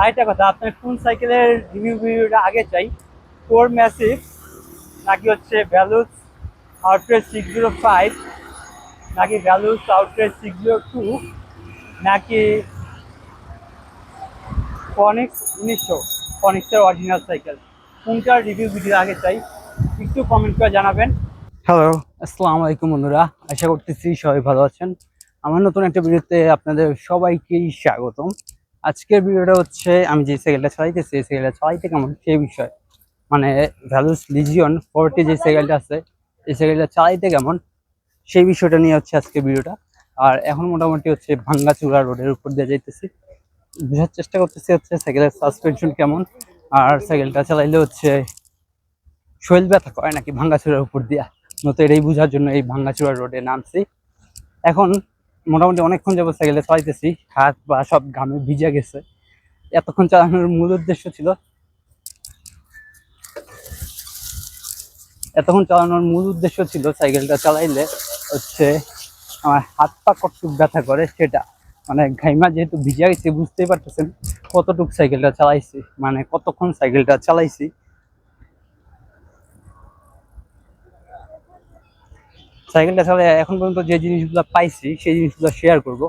আরেকটা কথা আপনার কোন সাইকেলের রিভিউ ভিডিওটা আগে চাই? ফোর ম্যাসিভ নাকি হচ্ছে values outrate six zero five নাকি values outrate six zero two নাকি ফনিক্স উনিশশো? ফনিক্সের অরিজিনাল সাইকেল কোনটার রিভিউ ভিডিও আগে চাই? একটু কমেন্ট করে জানাবেন। হ্যালো আসসালামু আলাইকুম বন্ধুরা আশা করতেছি সবাই ভালো আছেন। আমার নতুন একটা ভিডিওতে আপনাদের সবাইকেই স্বাগতম। আজকের ভিডিওটা হচ্ছে, আমি যে সাইকেলটা চালাইতেছি, এই সাইকেলটা চালাইতে কেমন? সেই বিষয়। মানে ভ্যালুস লিজিয়ন ফোরটি যে সাইকেলটা আছে, এই সাইকেলটা চালাইতে কেমন? সেই বিষয়টা নিয়ে হচ্ছে আজকে ভিডিওটা। আর এখন মোটামুটি হচ্ছে ভাঙ্গাচুরা রোডের উপর দিয়ে যাইতেছি। বোঝার চেষ্টা করতেছি হচ্ছে সাইকেলের সাসপেনশন কেমন। আর সাইকেলটা চালাইলে হচ্ছে শৈল ব্যথা করে নাকি ভাঙ্গাচুরার উপর দিয়া। মতো এটাই বোঝার জন্য এই ভাঙ্গাচুরা রোডে নামছি। এখন মোটামুটি অনেকক্ষণ যাব সাইকেলে চালাইতেছি, হাত বা সব ঘামে ভিজে গেছে। এতক্ষণ চালানোর মূল উদ্দেশ্য ছিল এতক্ষণ চালানোর মূল উদ্দেশ্য ছিল সাইকেলটা চালাইলে হচ্ছে আমার হাত পা কতটুক ব্যথা করে সেটা। মানে ঘাইমা যেহেতু ভিজে গেছে, বুঝতেই পারতেছেন কতটুক সাইকেলটা চালাইছি মানে কতক্ষণ সাইকেলটা চালাইছি। সাইকেলটা চালাই এখন পর্যন্ত যে জিনিসগুলো পাইছি, সেই জিনিসগুলো শেয়ার করব।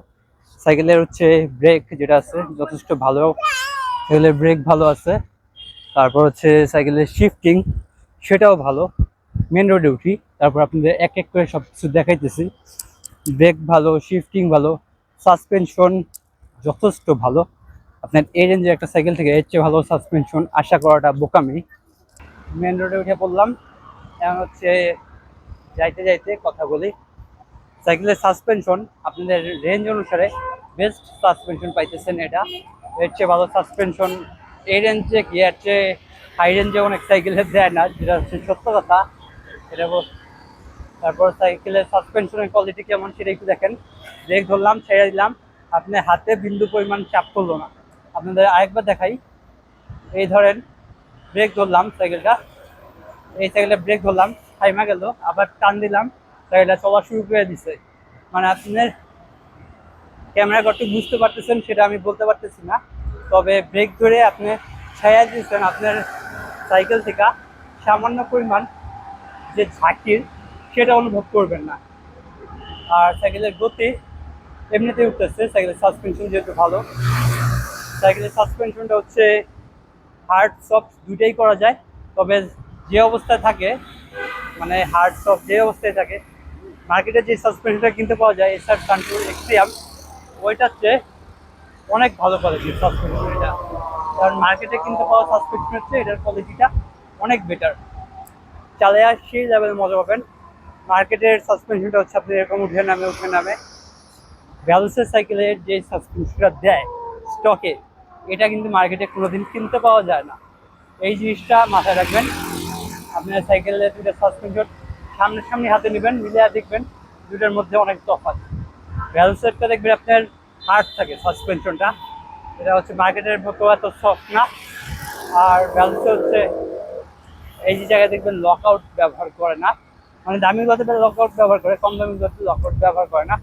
সাইকেলের হচ্ছে ব্রেক যেটা আছে, যথেষ্ট ভালো। সাইকেলের ব্রেক ভালো আছে। তারপর হচ্ছে সাইকেলের শিফটিং সেটাও ভালো। মেন রোডে উঠি, তারপর আপনাদের এক এক করে সব কিছু দেখাইতেছি। ব্রেক ভালো শিফটিং ভালো সাসপেনশন যথেষ্ট ভালো। আপনার এই রেঞ্জের একটা সাইকেল থেকে এর চেয়ে ভালো সাসপেনশন আশা করাটা বোকামি। মেন রোডে উঠে পড়লাম, এখন হচ্ছে যাইতে যাইতে কথা বলি। সাইকেলের সাসপেনশন আপনাদের রেঞ্জ অনুসারে বেস্ট সাসপেনশন পাইতেছেন এটা। এর চেয়ে ভালো সাসপেনশন এই রেঞ্জে কি? এর চেয়ে হাই রেঞ্জে অনেক সাইকেলের দেয় না, যেটা হচ্ছে সত্য কথা। এটা তারপর সাইকেলের সাসপেনশনের কোয়ালিটি কেমন সেটা একটু দেখেন। ব্রেক ধরলাম, ছেড়ে দিলাম। আপনি হাতে বিন্দু পরিমাণ চাপ করল না। আপনাদের আরেকবার দেখাই। এই ধরেন, ব্রেক ধরলাম সাইকেলটা। এই সাইকেলে ব্রেক ধরলাম। থাইমা গেল, আবার টান দিলাম সাইকেলটা চলা শুরু করে দিছে। মানে আপনার ক্যামেরা কত বুঝতে পারতেছেন, সেটা আমি বলতে পারতেছি না। তবে ব্রেক ধরে আপনি ছায়া দিয়েছেন আপনার সাইকেল থেকে। সামান্য পরিমাণ যে ঝাঁকির সেটা অনুভব করবেন না। আর সাইকেলের গতি এমনিতেই উঠতেছে, সাইকেলের সাসপেনশন যেহেতু ভালো। সাইকেলের সাসপেনশনটা হচ্ছে হার্ড সফট দুইটাই করা যায়, তবে যে অবস্থায় থাকে মানে হার্ড সফট যে অবস্থায় থাকে মার্কেটে যে সাসপেনশনটা কিনতে পাওয়া যায় এসআর কন্ট্রোল এক্সট্রিয়াম ওইটার চেয়ে অনেক ভালো কোয়ালিটির সাসপেনশন এটা। কারণ মার্কেটে কিনতে পাওয়া সাসপেনশন হচ্ছে, এটার কোয়ালিটিটা অনেক বেটার চালে আর সেই লেভেল মজা পাবেন। মার্কেটের সাসপেনশনটা হচ্ছে আপনি এরকম উঠে নামে উঠে নামে। ভ্যালুসের সাইকেলের যে সাসপেনশনটা দেয় স্টকে এটা কিন্তু মার্কেটে কোনোদিন কিনতে পাওয়া যায় না। এই জিনিসটা মাথায় রাখবেন। আপনার সাইকেলের দুটো সাসপেনশন সামনে সামনে হাতে নেবেন মিলে দেখবেন দুটার মধ্যে অনেক তফাৎ। ভ্যালুসেরটা দেখবেন আপনার হার্ড থাকে সাসপেনশনটা এটা হচ্ছে মার্কেটের মতো এত সফট না। আর ভ্যালুসে হচ্ছে এই যে জায়গায় দেখবেন লক আউট ব্যবহার করে না। মানে দামি গুলোতে লক আউট ব্যবহার করে, কম দামি গুলোতে লক আউট ব্যবহার করে না।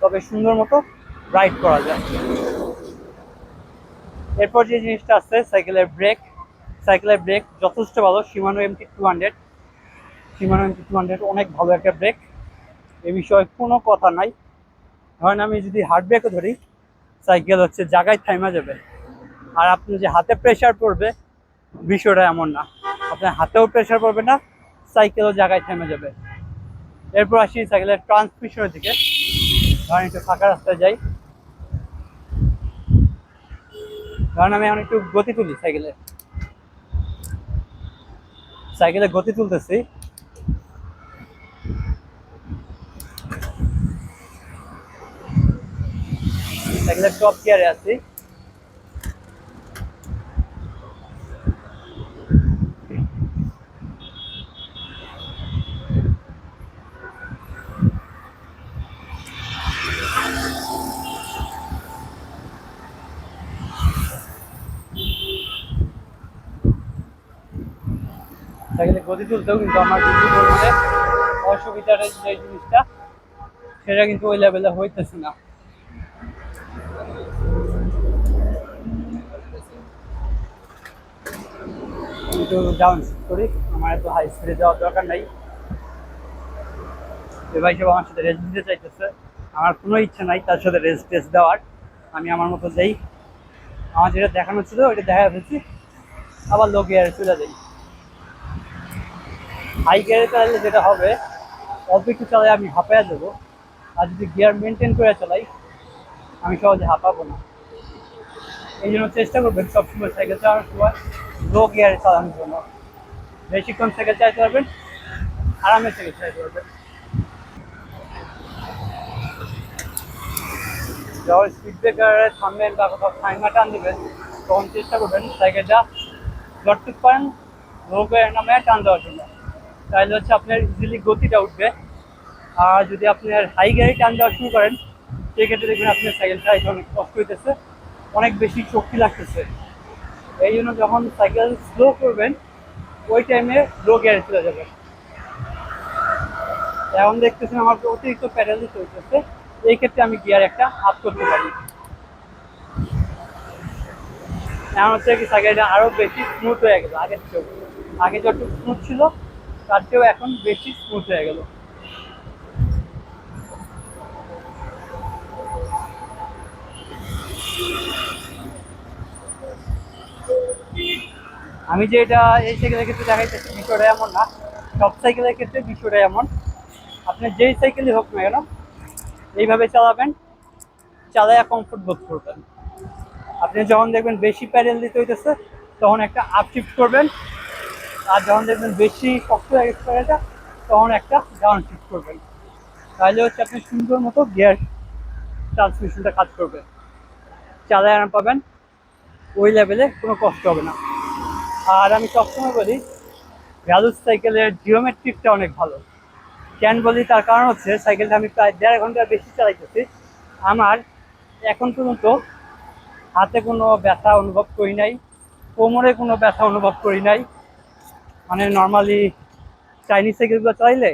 তবে সুন্দর মতো রাইড করা যায়। এরপর যে জিনিসটা আছে, সাইকেলের ব্রেক সাইকেলের ব্রেক যথেষ্ট ভালো Shimano MT two hundred Shimano MT two hundred অনেক ভালো একটা ব্রেক। এ বিষয়ে কোনো কথা নাই। ধরেন আমি যদি হার্ড ব্রেকও ধরি, সাইকেল হচ্ছে জায়গায় থাইমা যাবে। আর আপনি যে হাতে প্রেশার পড়বে, বিষয়টা এমন না। আপনার হাতেও প্রেশার পড়বে না, সাইকেলও জায়গায় থেমে যাবে। এরপর আসি সাইকেলের ট্রান্সমিশনের দিকে। ধরেন একটু ফাঁকা রাস্তায় যাই। ধরেন আমি এখন একটু গতি তুলি সাইকেলে সাইকেলে গতি তুলতেছি। সাইকেলের টপ গিয়ারে আছি। গতি তুলতেও কিন্তু আমার কিন্তু পরিমাণে অসুবিধার যে জিনিসটা, সেটা কিন্তু ওই লেভেলে হইতেছে না। ডাউন করি, আমার এত হাই যাওয়ার দরকার এবার হিসেবে আমার সাথে রেস্ট দিতে চাইতেছে। আমার কোনো নাই তার সাথে রেস্ট টেস্ট দেওয়ার। আমি আমার মতো যাই, আমার যেটা দেখানো ছিল, ওইটা দেখা ফেলছি আবার লোকে আর চলে যাই। হাই গিয়ারে চালালে যেটা হবে অল্প একটু চালাই আমি হাঁপায়া দেবো আর যদি গিয়ার মেনটেন করে চালাই, আমি সহজে হাঁপাবো না। এই জন্য চেষ্টা করবেন সবসময় সাইকেল চালানোর সময়। লো গিয়ারে চালানোর জন্য। বেশিক্ষণ সাইকেল চালাতে পারবেন, আরামে সাইকেল চালাতে পারবেন। যখন স্পিড ব্রেকারে থামবেন বা কোথাও ফাইমা টান দেবেন, তখন চেষ্টা করবেন সাইকেলটা যতটুক পারেন লো গিয়ারে নামে টান দেওয়ার জন্য। তাহলে হচ্ছে আপনার ইজিলি গতিটা উঠবে। আর যদি আপনার হাই গিয়ারে টান দেওয়া শুরু করেন, সেক্ষেত্রে দেখবেন আপনার সাইকেলটা অনেক কষ্ট হইতেছে, অনেক বেশি শক্তি লাগতেছে। এই জন্য যখন সাইকেল স্লো করবেন, ওই টাইমে লো গিয়ারে চলে যাবেন। এখন দেখতেছেন আমার অতিরিক্ত প্যাডেল চলতেছে, এই ক্ষেত্রে আমি গিয়ার একটা আপ করতে পারি। এখন হচ্ছে কি সাইকেলটা আরও বেশি স্মুথ হয়ে গেল, আগের চেয়েও। আগে যতটুকু স্মুথ ছিল তার চেয়েও এখন বেশি স্মুথ হয়ে গেল। আমি যে এটা এই সাইকেলের ক্ষেত্রে দেখাইতেছি বিষয়টা এমন না। সব সাইকেলের ক্ষেত্রে বিষয়টা এমন। আপনি যেই সাইকেলই হোক না কেন, এইভাবে চালাবেন, চালায়া কমফোর্ট বোধ করবেন। আপনি যখন দেখবেন বেশি প্যাডেল দিতে হইতেছে, তখন একটা আপ শিফট করবেন আর যখন দেখবেন বেশি শক্ত প্যাডেলটা তখন একটা ডাউন শিফট করবেন। তাহলে হচ্ছে আপনি সুন্দর মতো গিয়ার ট্রান্সমিশনটা কাজ করবে। চালায় আরাম পাবেন, ওই লেভেলে কোনো কষ্ট হবে না। আর আমি সবসময় বলি ভ্যালুস সাইকেলের জিওমেট্রিকটা অনেক ভালো। কেন বলি? তার কারণ হচ্ছে সাইকেলটা আমি প্রায় দেড় ঘণ্টার বেশি চালাইতেছি। আমার এখন পর্যন্ত হাতে কোনো ব্যথা অনুভব করি নাই, কোমরে কোনো ব্যথা অনুভব করি নাই। মানে নর্মালি চাইনিজ সাইকেলগুলো চালাইলে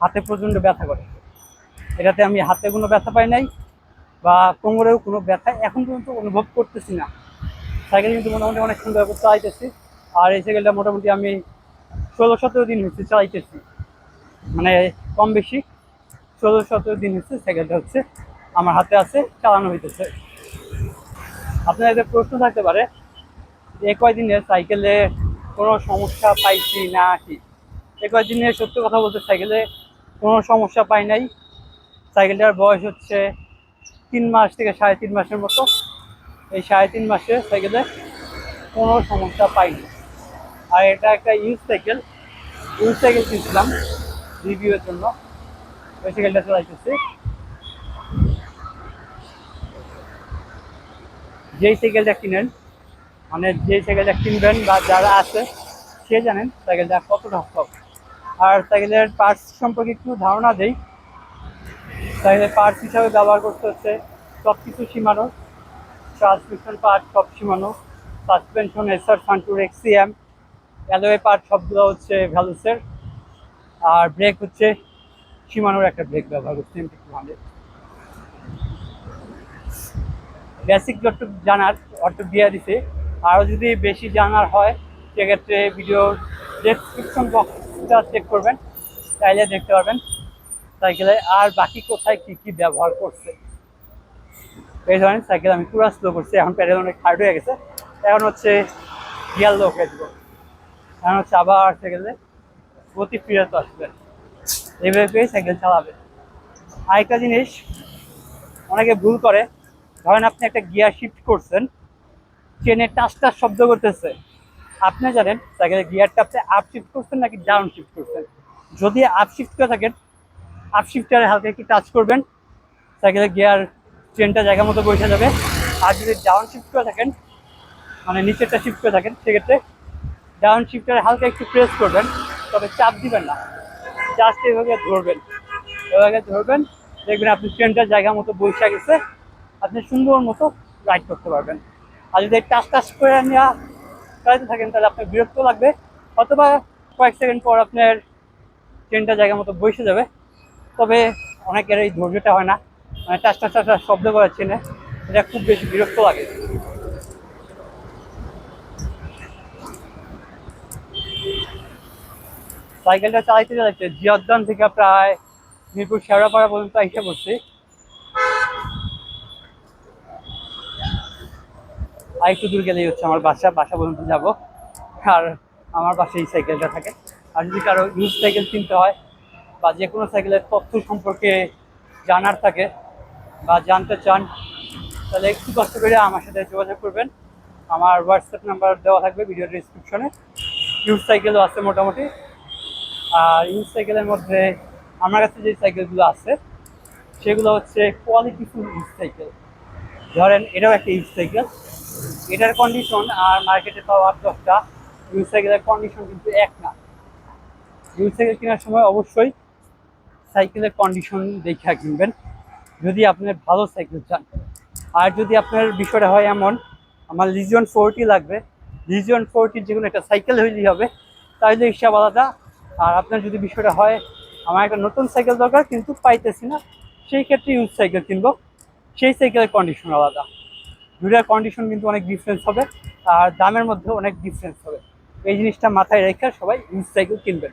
হাতে প্রচণ্ড ব্যথা করে। এটাতে আমি হাতে কোনো ব্যথা পাই নাই বা কোমরেও কোনো ব্যথা এখন পর্যন্ত অনুভব করতেছি না। সাইকেল কিন্তু মোটামুটি অনেক সুন্দর করে চালাইতেছি। আর এই সাইকেলটা মোটামুটি আমি ষোলো সতেরো দিন হচ্ছে চালাইতেছি। মানে কম বেশি ষোলো সতেরো দিন হচ্ছে সাইকেলটা হচ্ছে আমার হাতে আছে, চালানো হইতেছে। আপনার এদের প্রশ্ন থাকতে পারে যে কয়দিনে সাইকেলে কোনো সমস্যা পাইছি না কি। এ কয়দিনে সত্য কথা বলতে সাইকেলে কোনো সমস্যা পাই নাই। সাইকেলটার বয়স হচ্ছে তিন মাস থেকে সাড়ে তিন মাসের মতো। এই সাড়ে তিন মাসে সাইকেলে কোনো সমস্যা পাইনি আর এটা একটা ইউজ সাইকেল ইউজ সাইকেল কিনছিলাম রিভিউয়ের জন্য। ওই সাইকেলটা চালাইতেছি যেই সাইকেলটা কিনেন মানে যেই সাইকেলটা কিনবেন বা যারা আছে, সে জানেন সাইকেলটা কতটা সব আর সাইকেলের পার্টস সম্পর্কে একটু ধারণা দেই। সাইকেলের পার্টস হিসাবে ব্যবহার করতে হচ্ছে সব কিছু সীমানো ট্রান্সমিশন পার্ট সব Shimano suspension SR Suntour XCM alloy part সবগুলো হচ্ছে ভ্যালুসের আর ব্রেক হচ্ছে সীমানোর একটা ব্রেক ব্যবহার করছি এমপি টু হান্ড্রেড বেসিক জানার, অতটুকু দিয়ে দিছে। আরও যদি বেশি জানার হয়, সেক্ষেত্রে ভিডিওর ডেসক্রিপশন বক্সটা চেক করবেন চাইলে দেখতে পারবেন সাইকেলে আর বাকি কোথায় কী কী ব্যবহার করছে। এই ধরনের সাইকেল আমি পুরো স্লো করছি, এখন প্যাডেল অনেক হার্ড হয়ে গেছে। এখন হচ্ছে গিয়ার লো করে দেবো এখন হচ্ছে আবার সাইকেলে গতি ফিরে তো আসবে। এইভাবে সাইকেল চালাবে। আরেকটা জিনিস, অনেকে ভুল করে। ধরেন আপনি একটা গিয়ার শিফট করছেন ট্রেনে টাচ টাচ শব্দ করতেছে। আপনি জানেন সাইকেলের গিয়ারটা আপনি আপ শিফট করছেন নাকি ডাউন শিফট করছেন? যদি আপ শিফট করে থাকেন আপ শিফটারে হালকা একটু টাচ করবেন সাইকেলের গিয়ার ট্রেনটা জায়গা মতো বসে যাবে। আর যদি ডাউন শিফট করে থাকেন মানে নিচেরটা শিফট করে থাকেন, সেক্ষেত্রে ডাউন শিফটারে হালকা একটু প্রেস করবেন, তবে চাপ দিবেন না। জাস্ট এভাবে ধরবেন এভাবে ধরবেন, দেখবেন আপনি ট্রেনটা জায়গা মতো বসে গেছে। আপনি সুন্দর মতো রাইড করতে পারবেন। আর যদি টাচ টাচ করে নেওয়া চালাতে থাকেন, তাহলে আপনার বিরক্ত লাগবে। অথবা কয়েক সেকেন্ড পর আপনার ট্রেনটা জায়গা মতো বসে যাবে। তবে অনেকের এই ধৈর্যটা হয় না। মানে টাচ টাচ টাচ শব্দ করার ট্রেনে এটা খুব বেশি বিরক্ত লাগে। সাইকেলটা চালাইতে চালাইতে জিয়াদ্দান থেকে প্রায় মিরপুর শেওড়াপাড়া পর্যন্ত এসে পড়ছি। আর একটু দূর গেলেই হচ্ছে আমার বাসা বাসা পর্যন্ত যাব। আর আমার বাসায় এই সাইকেলটা থাকে। আর যদি কারও ইউজ সাইকেল কিনতে হয় বা যে কোনো সাইকেলের তথ্য সম্পর্কে জানার থাকে বা জানতে চান, তাহলে একটু কষ্ট করে আমার সাথে যোগাযোগ করবেন। আমার হোয়াটসঅ্যাপ নাম্বার দেওয়া থাকবে ভিডিও ডিসক্রিপশনে ইউজ সাইকেলও আছে মোটামুটি। আর ইউজ সাইকেলের মধ্যে আমার কাছে যে সাইকেলগুলো আছে, সেগুলো হচ্ছে কোয়ালিটিফুল ইউজ সাইকেল ধরেন এটাও একটা ইউজ সাইকেল এটার কন্ডিশন আর মার্কেটে পাওয়া দশটা ইউজ সাইকেলের কন্ডিশন কিন্তু এক না। ইউজ সাইকেল কেনার সময় অবশ্যই সাইকেলের কন্ডিশন দেখে কিনবেন। যদি আপনার ভালো সাইকেল চান। আর যদি আপনার বিষয়টা হয় এমন, আমার লিজিয়ন ফোরটি লাগবে। লিজিয়ন ফোরটির যে কোনো একটা সাইকেল হইলেই হবে, তাহলে হিসাব আলাদা। আর আপনার যদি বিষয়টা হয়, আমার একটা নতুন সাইকেল দরকার, কিন্তু পাইতেছি না, সেই ক্ষেত্রে ইউজ সাইকেল কিনবো। সেই সাইকেলের কন্ডিশন আলাদা। দুটার কন্ডিশন কিন্তু অনেক ডিফারেন্স হবে, আর দামের মধ্যে অনেক ডিফারেন্স হবে। এই জিনিসটা মাথায় রেখে সবাই ইউজ সাইকেল কিনবেন।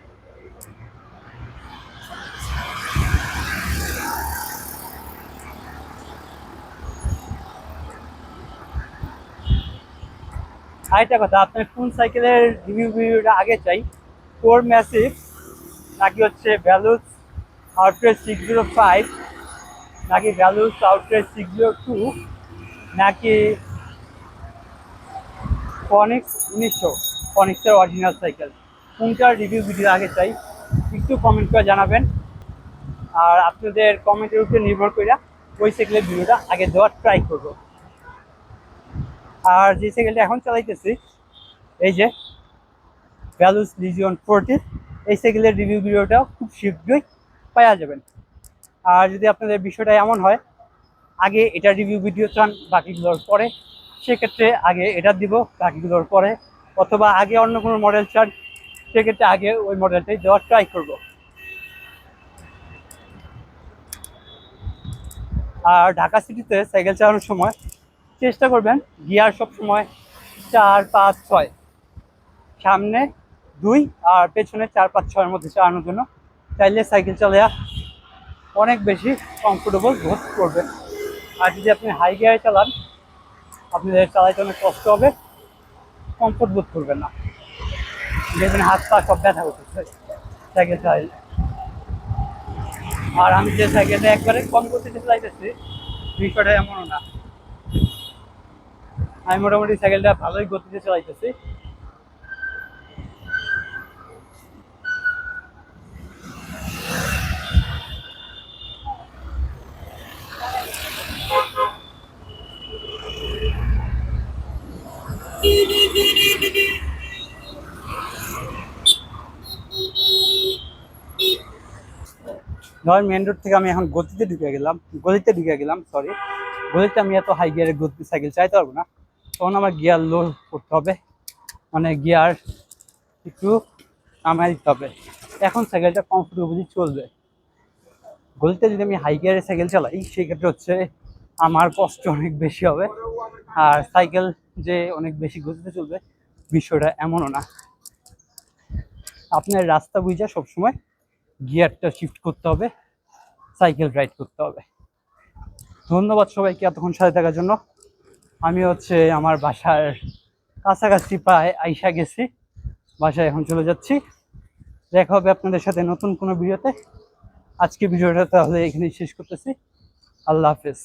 আরেকটা কথা, আপনার কোন সাইকেলের রিভিউ ভিডিওটা আগে চাই? ফোর ম্যাসিভ নাকি হচ্ছে values outrace six zero five নাকি values outrace six zero two নাকি ফনিক্স উনিশশো ফনিক্সের অরিজিনাল সাইকেল কোনটার রিভিউ ভিডিও আগে চাই, একটু কমেন্ট করে জানাবেন। আর আপনাদের কমেন্টের উপরে নির্ভর করে ওই সাইকেলের ভিডিওটা আগে দেওয়ার ট্রাই করব। আর যে সাইকেলটা এখন চালাইতেছি, এই যে ভ্যালুস লিজিয়ন ফোরটি এই সাইকেলের রিভিউ ভিডিওটাও খুব শীঘ্রই পাওয়া যাবেন। আর যদি আপনাদের বিষয়টা এমন হয় আগে এটা রিভিউ ভিডিও চান, বাকিগুলোর পরে। সেক্ষেত্রে আগে এটা দিব, বাকিগুলোর পরে। অথবা আগে অন্য কোনো মডেল চান, সেক্ষেত্রে আগে ওই মডেলটাই দেওয়ার ট্রাই করব। আর ঢাকা সিটিতে সাইকেল চালানোর সময় চেষ্টা করবেন গিয়ার সব সময় চার, পাঁচ, ছয়। সামনে দুই আর পেছনে চার, পাঁচ, ছয়ের মধ্যে চালানোর জন্য। চাইলে সাইকেল চালায়া অনেক বেশি কমফোর্টেবল বোধ করবেন। আর যদি আপনি হাই গিয়ারে চালান, আপনাদের চালাইতে অনেক কষ্ট হবে। কমফোর্ট বোধ করবেন না। দেখবেন হাত পা সব ব্যথা করতেছে। সাইকেল চালাইলে। আর আমি যে সাইকেলটা একবারে কম গতিতে চালাইতেছি, বিষয়টা এমনও না। আমি মোটামুটি সাইকেলটা ভালোই গতিতে চালাইতেছি। ধর মেন রোড থেকে আমি এখন গতিতে ঢুকে গেলাম, গলিতে ঢুকে গেলাম সরি গলিতে আমি এত হাই গিয়ারের গতি সাইকেল চাইতে পারব না। তখন আমার গিয়ার লো করতে হবে। মানে গিয়ার একটু নামাই দিতে হবে। এখন সাইকেলটা কমফোর্টেবলি চলবে। গলিতে যদি আমি হাই গিয়ারের সাইকেল চালাই সেই ক্ষেত্রে হচ্ছে আমার কষ্ট অনেক বেশি হবে। আর সাইকেল যে অনেক বেশি গতিতে চলবে, বিষয়টা এমনও না। আপনার রাস্তা বুঝা সবসময় গিয়ারটা শিফট করতে হবে সাইকেল রাইড করতে হবে। ধন্যবাদ সবাইকে এতক্ষণ সাথে থাকার জন্য। আমি হচ্ছে আমার বাসার কাছাকাছি প্রায় আইসা গেছি, বাসায় এখন চলে যাচ্ছি। দেখা হবে আপনাদের সাথে নতুন কোনো ভিডিওতে। আজকে ভিডিওটা তাহলে এখানেই শেষ করতেছি। আল্লাহ হাফেজ।